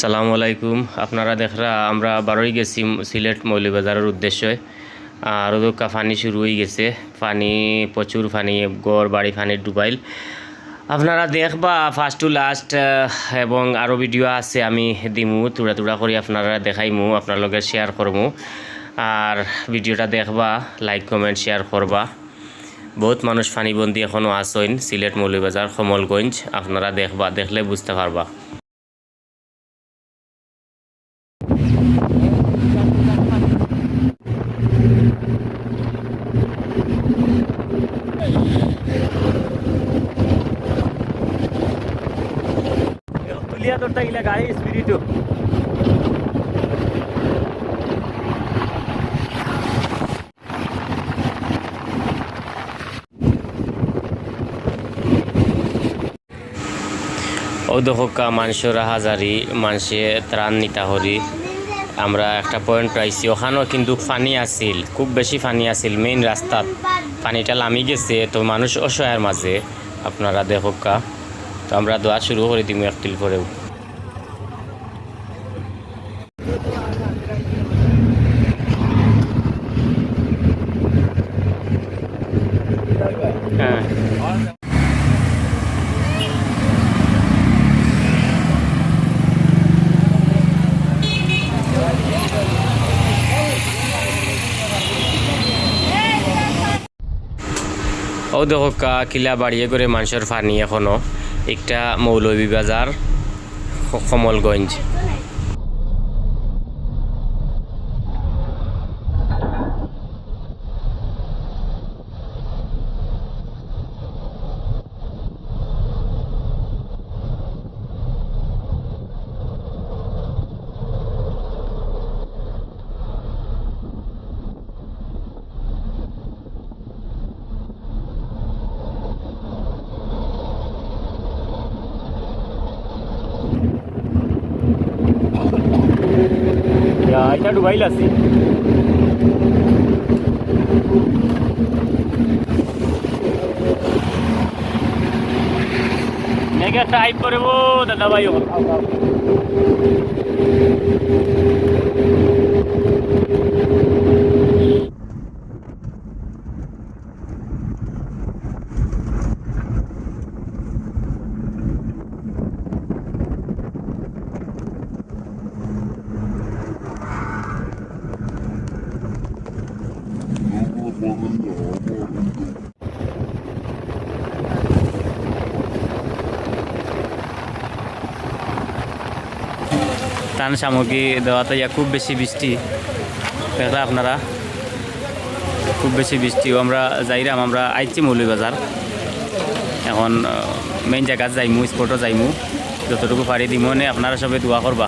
সালামু আলাইকুম। আপনারা দেখরা আমরা বারোই গেছি সিলেট মৌলিবাজারের উদ্দেশ্যে। আর ওদকা পানি শুরু হয়ে গেছে। পানি, প্রচুর পানি, গড়, বাড়ি পানি, ডুবাইল। আপনারা দেখবা ফার্স্ট টু লাস্ট এবং আরও ভিডিও আছে, আমি দিমু, তুড়া তুড়া করে আপনারা দেখাইমু, আপনার লগে শেয়ার করমু। আর ভিডিওটা দেখবা লাইক কমেন্ট শেয়ার করবা। বহুত মানুষ ফানিবন্দি এখনও আসইন সিলেট মৌলিবাজার, কমলগঞ্জ। আপনারা দেখবা, দেখলে বুঝতে পারবা। গিলা গাড়ি স্পিরিটও ও। দহকা মানুষের হাজারি মানুষে ত্রাণ নিতা হরি। আমরা একটা পয়েন্ট পাইছি, ওখানেও কিন্তু পানি আছিল, খুব বেশি পানি আছিল মেইন রাস্তাত। পানিটা লামি গেছে, তো মানুষ অসহায়ের মাঝে। আপনারা দেখকা তো আমরা দোয়া শুরু করে দিম একটিল পরেও ও দেখো কিলা বাড়িয়ে করে মানুষের ফানি এখনও। একটা মৌলভীবাজার খ- কমলগঞ্জ এটা ডুবাইল আছে মেঘে একটা হাইপ করব দাদা ভাই ত্রাণ সামগ্রী দেওয়াতে ইয়া খুব বেশি বৃষ্টি। দেখলা আপনারা? খুব বেশি বৃষ্টিও আমরা যাইরাম, আমরা আইছি মৌলভীবাজার এখন মেইন জায়গাত যাইমু স্পটও যাইমু। যতটুকু পারি দিমনে আপনারা সবে দোয়া করবা